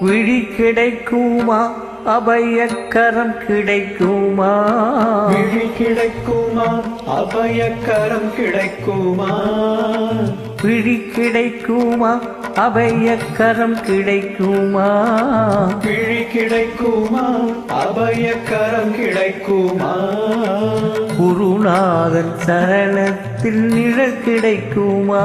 விழி கிடைக்குமா? அபயக்கரம் கிடைக்குமா? விழி கிடைக்குமா? அபயக்கரம் கிடைக்குமா? விழி கிடைக்குமா? அபயக்கரம் கிடைக்குமா? விழி கிடைக்குமா? அபயக்கரம் கிடைக்குமா? குருநாதன் சரணத்தில் நிழல் கிடைக்குமா?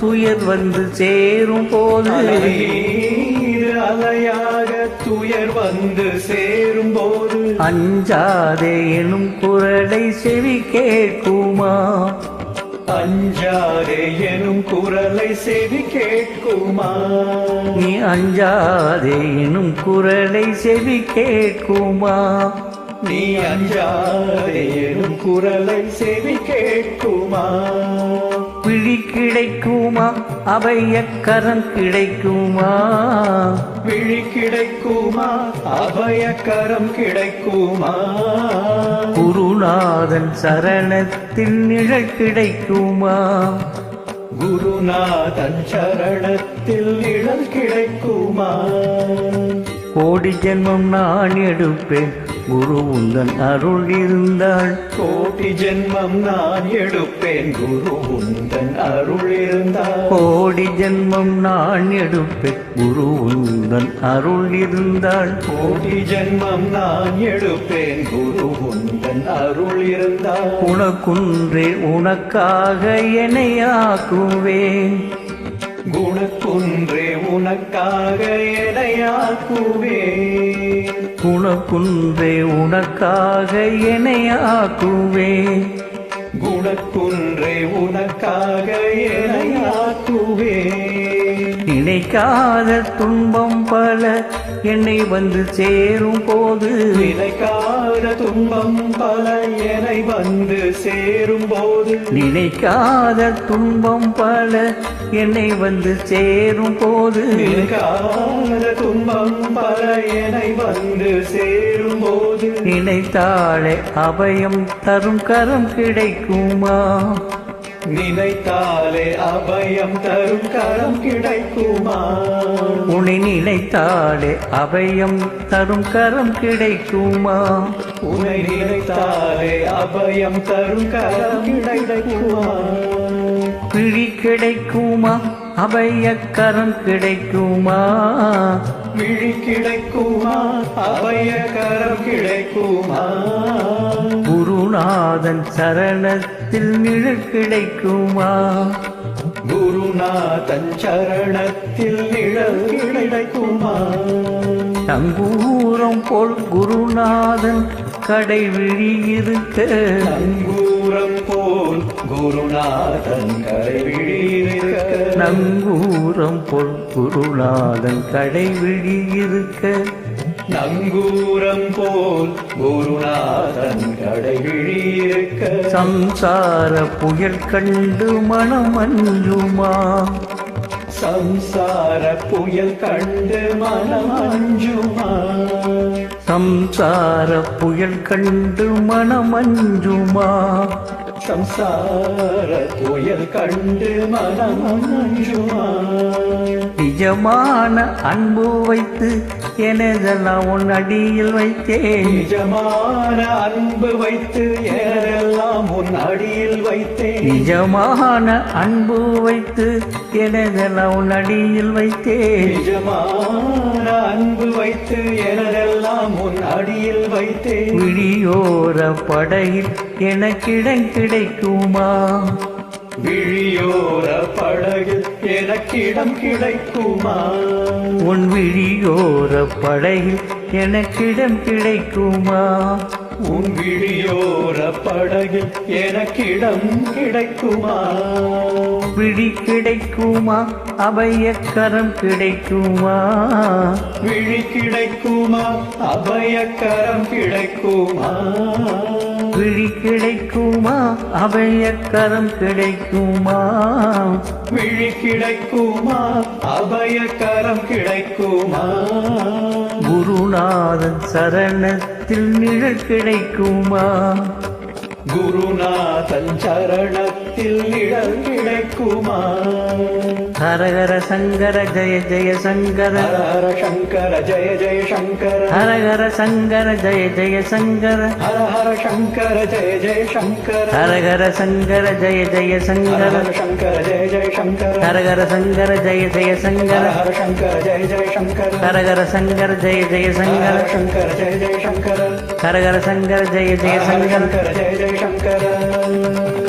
துயர் வந்து சேரும் போது அலையாக துயர் வந்து சேரும் போது அஞ்சாதே எனும் குரலை செவி கேட்குமா? அஞ்சாதே எனும் குரலை செவி கேட்குமா? நீ அஞ்சாதே எனும் குரலை செவி கேட்குமா? நீ அஞ்சாதே எனும் குரலை செவி கேட்குமா? விழி கிடைக்குமா? அபயக்கரம் கிடைக்குமா? விழி கிடைக்குமா? அபயக்கரம் கிடைக்குமா? குருநாதன் சரணத்தில் நிழல் கிடைக்குமா? குருநாதன் சரணத்தில் நிழல் கிடைக்குமா? கோடி ஜென்மம் நான் எடுப்பேன். குரு உந்தன் அருள் இருந்தால். கோடி ஜென்மம் நான் எடுப்பேன். குரு உந்தன் அருள் இருந்தால். கோடி ஜென்மம் நான் எடுப்பேன். குரு உந்தன் அருள் இருந்தால். கோடி ஜென்மம் நான் எடுப்பேன். குரு உந்தன் அருள் இருந்தால். உனக்குன்றே உனக்காக என்னையாக்குவேன் குணக்குன்றே உனக்காக எடையாக்குவே உனக்குன்றே உனக்காக என்னையாக்குவேன் குணக்குன்றே உனக்காக எடையாக்குவே நினைக்காத துன்பம் பல என்னை வந்து சேரும் போது. நினைக்காத துன்பம் பல என்னை வந்து சேரும் போது. நினைக்காத துன்பம் பல என்னை வந்து சேரும் போது. நினைக்காத துன்பம் பல என்னை வந்து சேரும் போது. நினைத்தாளே அபயம் தரும் கரம் கிடைக்குமா? நினைத்தாலே அபயம் தரும் கரம் கிடைக்குமா? உன்னை நினைத்தாளே அபயம் தரும் கரம் கிடைக்குமா? உன்னை நினைத்தாலே அபயம் தரும் கரம் கிடைக்குமா? பிழி கிடைக்குமா? அபயக்கரம் கிடைக்குமா? விழி கிடைக்குமா? அபய கரம் கிடைக்குமா? குருநாதன் சரணத்தில் நிழல் கிடைக்குமா? குருநாதன் சரணத்தில் நிழல் கிடைக்குமா? நங்கூரம் போல் குருநாதன் கடை விழியிருக்க நங்கூரம் போல் குருநாதன் கரைவிழியிருக்க நங்கூரம் போல் குருநாதன் கடை விழியிருக்க நங்கூரம் போல் குருநாதன் கடைவிழியிருக்க. சம்சார புயல் கண்டு மனம் அஞ்சுமா சம்சார புயல் கண்டு மனம் அஞ்சுமா சம்சார புயல் கண்டு மனம் அஞ்சுமா சம்சார புயல் கண்டு மனம் அஞ்சுமா நிஜமான அன்பு வைத்து எனதெல்லாம் உன் அடியில் வைத்தேன். நிஜமான அன்பு வைத்து ஏறெல்லாம் உன் அடியில் வைத்தேன். நிஜமான அன்பு வைத்து எனதெல்லாம் உன் அடியில் வைத்தேன். நிஜமான அன்பு வைத்து எனதெல்லாம் உன் அடியில் வைத்தேன். விழியோர படையில் எனக்கிடம் கிடைக்குமா? விழியோர படகில் எனக்கிடம் கிடைக்குமா? உன் விழியோர படையில் எனக்கிடம் கிடைக்குமா? உன் விழியோர படகில் எனக்கிடம் கிடைக்குமா? விழி கிடைக்குமா? அபயக்கரம் கிடைக்குமா? விழி கிடைக்குமா? அபயக்கரம் கிடைக்குமா? விழி கிடைக்குமா? அபயக்கரம் கிடைக்குமா? விழி கிடைக்குமா? அபயக்கரம் கிடைக்குமா? குருநாதன் சரணத்தில் நிழல் கிடைக்குமா? குருநாதன் சரணத்தில் நிழல் கிடைக்குமா? హర హర శంకర జయ జయ శంకర హర శంకర జయ జయ శంకర హర హర శంకర జయ జయ శంకర హర హర శంకర జయ జయ శంకర హర హర శంకర జయ జయ శంకర శంకర జయ జయ శంకర హర హర శంకర జయ జయ శంకర హర శంకర జయ జయ శంకర హర హర శంకర జయ జయ శంకర శంకర జయ జయ శంకర హర హర శంకర జయ జయ శంకర జయ జయ శంకర